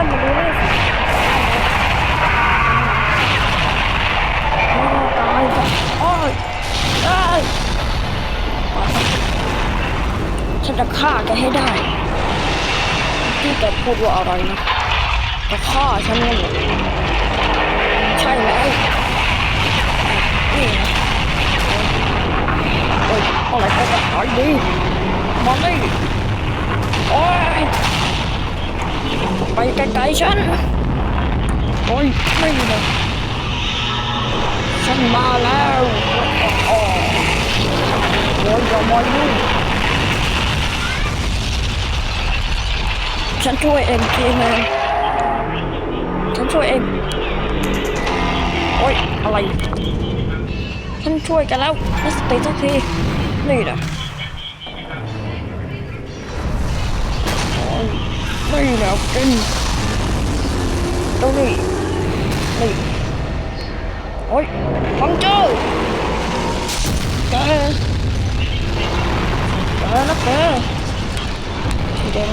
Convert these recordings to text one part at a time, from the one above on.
พื่อนมาดูนี่สิโอ้ตายจ้ะโอ้ยเอ้ยฉันจะฆ่าแกให้ได้ ที่แกพูดว่าอะไรนะจะฆ่าฉันเนี่ยใช่แล้วนี่โอ้ยอะไรก็จะหายดีมาดิโอ้ย ไปไกลๆฉัน โอ้ยไม่นะฉันมาแล้วโอ้ยอย่ามายุ่งฉันช่วยเองทีนึงฉันช่วยเอง โอ๊ยอะไร ฉันช่วยกันแล้วนัสติสักทีนี่นะ นี่นะกินตรงนี้นี่โอ๊ยฟังเจ้าแกแกนะแกทีเดียว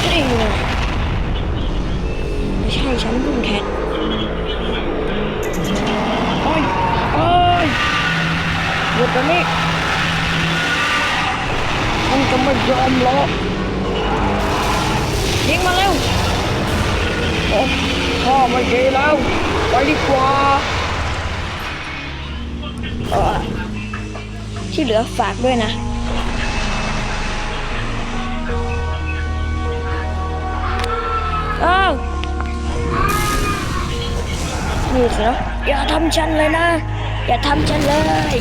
เฟืองว้าเละเพื่อนี่นะนี่นะไม่ใช่ฉันรุ่นแคทโอ้ยโอ้ยหยุดเดี๋ยวนี้ฉันจะไม่ยอมหรอกยิงมาเร็วโอ้พ่อไม่ดีแล้วไปดีกว่าที่เหลือฝากด้วยนะ นี่สินะอย่าทำฉันเลยนะ อย่าทำฉันเลย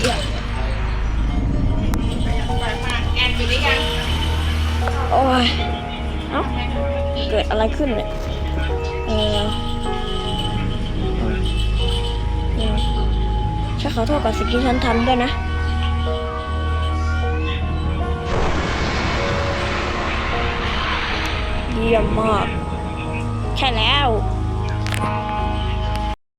โอ้ยเอ้าเกิดอะไรขึ้นเนี่ยเออฉันขอโทษกับสิ่งที่ฉันทำด้วยนะเยี่ยมมากใช่แล้ว